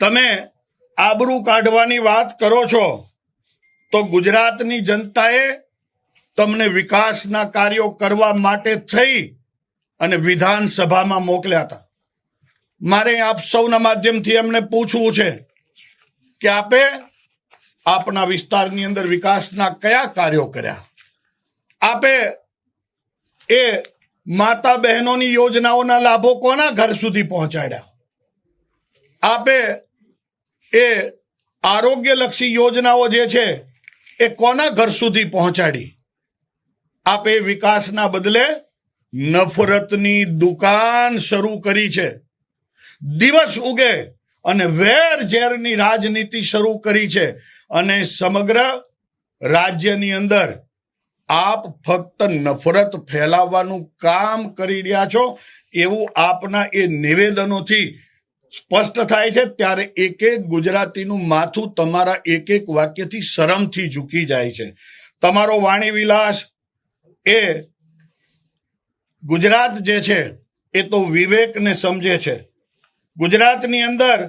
તમે આબરૂ કાઢવાની વાત કરો છો, તો ગુજરાતની જનતાએ તમને વિકાસના કાર્યો કરવા માટે થઈ અને વિધાનસભામાં મોકલ્યા હતા. મારે આપ સૌના માધ્યમથી એમને પૂછવું છે કે આપે આપના વિસ્તારની અંદર વિકાસના કયા કાર્યો કર્યા? આપે એ માતા બહેનોની યોજનાઓના લાભો કોના ઘર સુધી પહોંચાડ્યા? આપે એ આરોગ્યલક્ષી યોજનાઓ જે છે, એ કોના ઘર સુધી પહોંચાડી? આપે વિકાસના બદલે નફરતની દુકાન શરૂ કરી છે. દિવસ ઉગે અને વેર ઝેરની રાજનીતિ શરૂ કરી છે અને સમગ્ર રાજ્યની અંદર આપ ફક્ત નફરત ફેલાવવાનું કામ કરી રહ્યા છો, એવું આપના એ નિવેદનોથી સ્પષ્ટ થાય છે ત્યારે એક એક ગુજરાતીનું માથું તમારા એક એક વાક્યથી શરમથી ઝૂકી જાય છે. તમારો વાણી વિલાસ એ ગુજરાત જે છે એ તો વિવેકને સમજે છે. ગુજરાતની અંદર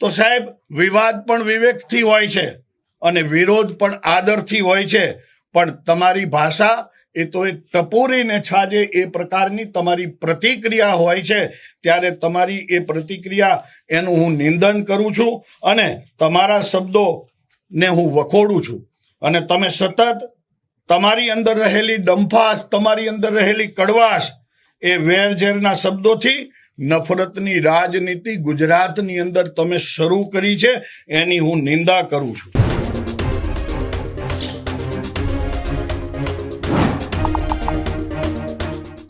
તો સાહેબ વિવાદ પણ વિવેકથી હોય છે અને વિરોધ પણ આદરથી હોય છે. પણ તમારી ભાષા એ તો એ ટપોરીને છાજે એ પ્રકારની તમારી પ્રતિક્રિયા હોય છે, ત્યારે તમારી એ પ્રતિક્રિયા એનું હું નિંદન કરું છું અને તમારા શબ્દોને હું વખોડું છું. અને તમે સતત તમારી અંદર રહેલી ડંફાસ તમારી અંદર રહેલી કડવાશ એ વેરઝેરના શબ્દોથી નફરતની રાજનીતિ ગુજરાતની અંદર તમે શરૂ કરી છે, એની હું નિંદા કરું છું.